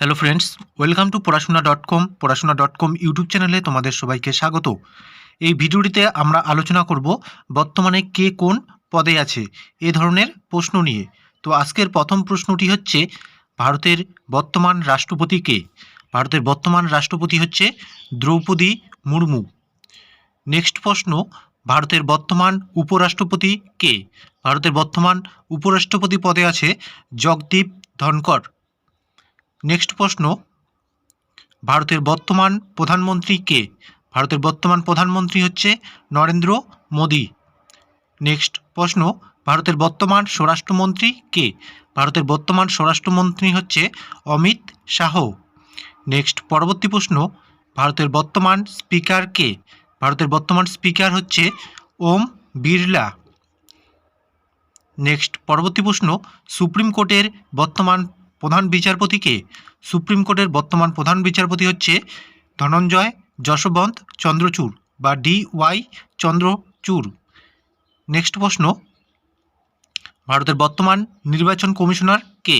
Hello friends welcome to Porashona dot com Porashona dot com YouTube চ্যানেলে তোমাদের সবাইকে স্বাগত। এই ভিডিওটিতে আমরা আলোচনা করব বর্তমানে কে কোন পদে আছে এ ধরনের প্রশ্ন নিয়ে। তো আজকের প্রথম প্রশ্নটি হচ্ছে, ভারতের বর্তমান রাষ্ট্রপতি কে? ভারতের বর্তমান রাষ্ট্রপতি হচ্ছে দ্রৌপদী মুর্মু। নেক্সট প্রশ্ন, ভারতের বর্তমান উপরাষ্ট্রপতি কে? ভারতের বর্তমান উপরাষ্ট্রপতি পদে আছে জগদীপ ধনকর নেক্সট প্রশ্ন, ভারতের বর্তমান প্রধানমন্ত্রী কে? ভারতের বর্তমান প্রধানমন্ত্রী হচ্ছে নরেন্দ্র মোদি। নেক্সট প্রশ্ন, ভারতের বর্তমান স্বরাষ্ট্রমন্ত্রী কে? ভারতের বর্তমান স্বরাষ্ট্রমন্ত্রী হচ্ছে অমিত শাহ। নেক্সট পরবর্তী প্রশ্ন, ভারতের বর্তমান স্পিকার কে? ভারতের বর্তমান স্পিকার হচ্ছে ওম বিড়লা। নেক্সট পরবর্তী প্রশ্ন, সুপ্রিম কোর্টের বর্তমান প্রধান বিচারপতি কে সুপ্রিম কোর্টের বর্তমান প্রধান বিচারপতি হচ্ছে ধনঞ্জয় যশবন্ত চন্দ্রচূড় বা ডি ওয়াই চন্দ্রচূড়। নেক্সট প্রশ্ন। ভারতের বর্তমান নির্বাচন কমিশনার কে?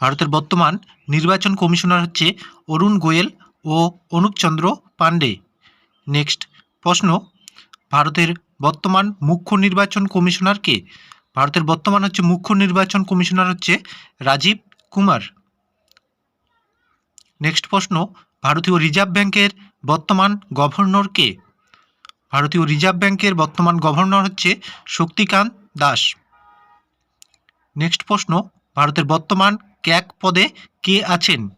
ভারতের বর্তমান নির্বাচন কমিশনার হচ্ছে অরুণ গোয়েল ও অনুপ চন্দ্র পাণ্ডে। নেক্সট প্রশ্ন। ভারতের বর্তমান মুখ্য নির্বাচন কমিশনার কে? ভারতের বর্তমান হচ্ছে মুখ্য নির্বাচন কমিশনার হচ্ছে রাজীব কুমার। নেক্সট প্রশ্ন, ভারতীয় রিজার্ভ ব্যাংকের বর্তমান গভর্নর কে? ভারতীয় রিজার্ভ ব্যাংকের বর্তমান গভর্নর হচ্ছে শক্তিকান্ত দাস। নেক্সট প্রশ্ন, ভারতের বর্তমান ক্যাক পদে কে আছেন?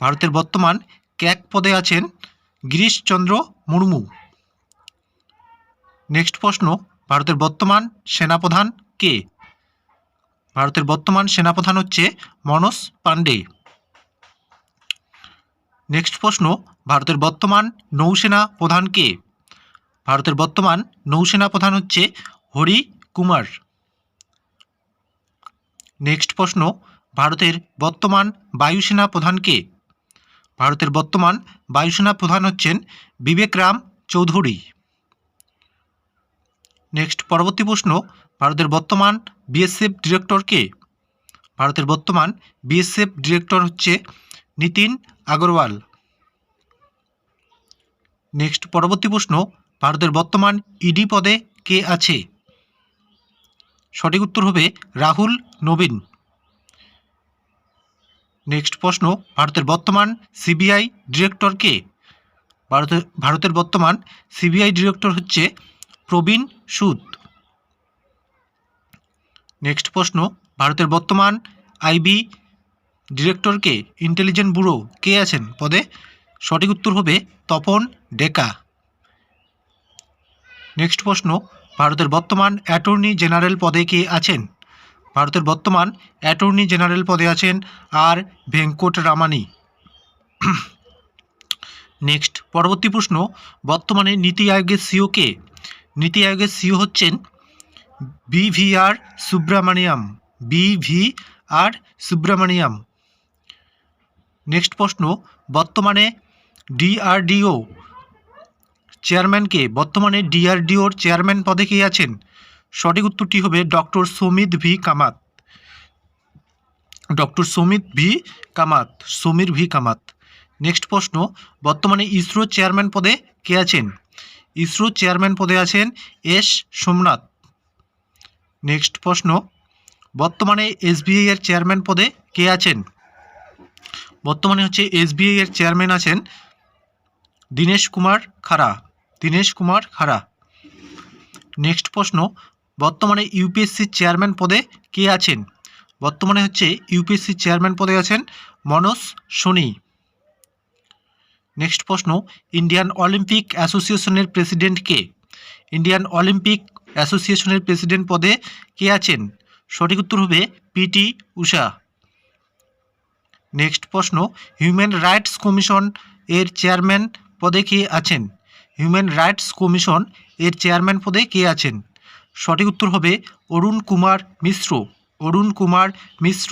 ভারতের বর্তমান ক্যাক পদে আছেন গিরিশচন্দ্র মুর্মু। নেক্সট প্রশ্ন, ভারতের বর্তমান সেনাপ্রধান কে? ভারতের বর্তমান সেনাপ্রধান হচ্ছে মনোজ পাণ্ডে নেক্সট প্রশ্ন, ভারতের বর্তমান নৌসেনা প্রধান কে? ভারতের বর্তমান নৌসেনা প্রধান হচ্ছে হরি কুমার। নেক্সট প্রশ্ন, ভারতের বর্তমান বায়ুসেনা প্রধান কে? ভারতের বর্তমান বায়ুসেনা প্রধান হচ্ছেন বিবেক রাম চৌধুরী। নেক্সট পরবর্তী প্রশ্ন ভারতের বর্তমান বিএসএফ ডিরেক্টর কে? ভারতের বর্তমান বিএসএফ ডিরেক্টর হচ্ছে নীতিন আগরওয়াল। নেক্সট পরবর্তী প্রশ্ন, ভারতের বর্তমান ইডি পদে কে আছে? সঠিক উত্তর হবে রাহুল নবীন। নেক্সট প্রশ্ন, ভারতের বর্তমান সিবিআই ডিরেক্টর কে? ভারতের ভারতের বর্তমান সিবিআই ডিরেক্টর হচ্ছে প্রবীণ সুদ। নেক্সট প্রশ্ন, ভারতের বর্তমান আইবি ডিরেক্টরকে ইন্টেলিজেন্ট ব্যুরো কে আছেন? পদে সঠিক উত্তর হবে তপন ডেকা। নেক্সট প্রশ্ন, ভারতের বর্তমান অ্যাটর্নি জেনারেল পদে কে আছেন? ভারতের বর্তমান অ্যাটর্নি জেনারেল পদে আছেন আর ভেঙ্কট রামানি নেক্সট পরবর্তী প্রশ্ন, বর্তমানে নীতি আয়োগের সিও কে? নীতি আয়োগের সিও হচ্ছেন বিভিআর সুব্রামানিয়াম বিভিআর সুব্রামানিয়াম নেক্সট প্রশ্ন, বর্তমানে ডিআরডিও চেয়ারম্যানকে বর্তমানে ডিআরডিওর চেয়ারম্যান পদে কে আছেন? সঠিক উত্তরটি হবে doctor Samit V Kamath. Doctor Samit V Kamath, Samir V Kamath. Next প্রশ্ন, বর্তমানে ইসরো চেয়ারম্যান পদে কে আছেন? ইসরো চেয়ারম্যান পদে আছেন এস সোমনাথ। নেক্সট প্রশ্ন, বর্তমানে এসবিআই এর চেয়ারম্যান পদে কে আছেন? বর্তমানে হচ্ছে এসবিআই এর চেয়ারম্যান আছেন দীনেশ কুমার খাড়া, দীনেশ কুমার খাড়া। নেক্সট প্রশ্ন, বর্তমানে ইউপিএসসি চেয়ারম্যান পদে কে আছেন? বর্তমানে হচ্ছে ইউপিএসসি চেয়ারম্যান পদে আছেন মনোজ সোনি। নেক্সট প্রশ্ন, ইন্ডিয়ান অলিম্পিক অ্যাসোসিয়েশনের প্রেসিডেন্ট কে? ইন্ডিয়ান অলিম্পিক অ্যাসোসিয়েশনের প্রেসিডেন্ট পদে কে আছেন? সঠিক উত্তর হবে পিটি উষা নেক্সট প্রশ্ন, হিউম্যান রাইটস কমিশন এর চেয়ারম্যান পদে কে আছেন? হিউম্যান রাইটস কমিশন এর চেয়ারম্যান পদে কে আছেন? সঠিক উত্তর হবে অরুণ কুমার মিশ্র, অরুণ কুমার মিশ্র।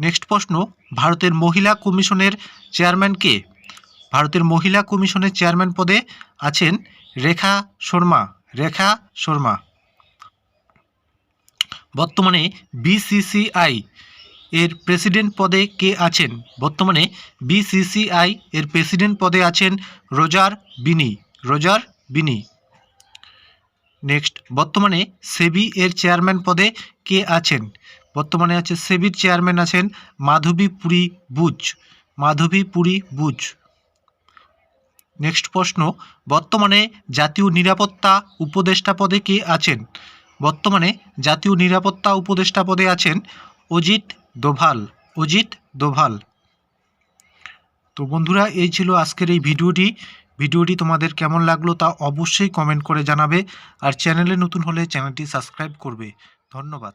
নেক্সট প্রশ্ন, ভারতের মহিলা কমিশনের চেয়ারম্যান কে? ভারতের মহিলা কমিশনের চেয়ারম্যান পদে আছেন রেখা শর্মা। রেখা শর্মা। বর্তমানে বিসিসিআই এর প্রেসিডেন্ট পদে কে আছেন? বর্তমানে বিসিসিআই এর প্রেসিডেন্ট পদে আছেন রোজার বিনি রোজার বিনি। নেক্সট, বর্তমানে সেবি এর চেয়ারম্যান পদে কে আছেন? বর্তমানে আছে সেবির চেয়ারম্যান আছেন মাধবী পুরী বুচ মাধবী পুরী বুচ নেক্সট প্রশ্ন, বর্তমানে জাতীয় নিরাপত্তা উপদেষ্টা পদে কে আছেন? বর্তমানে জাতীয় নিরাপত্তা উপদেষ্টা পদে আছেন অজিত দোভাল অজিত দোভাল। তো বন্ধুরা, এই ছিল আজকের এই ভিডিওটি। ভিডিওটি তোমাদের কেমন লাগল তা অবশ্যই কমেন্ট করে জানাবে। আর চ্যানেলে নতুন হলে চ্যানেলটি সাবস্ক্রাইব করবে। ধন্যবাদ।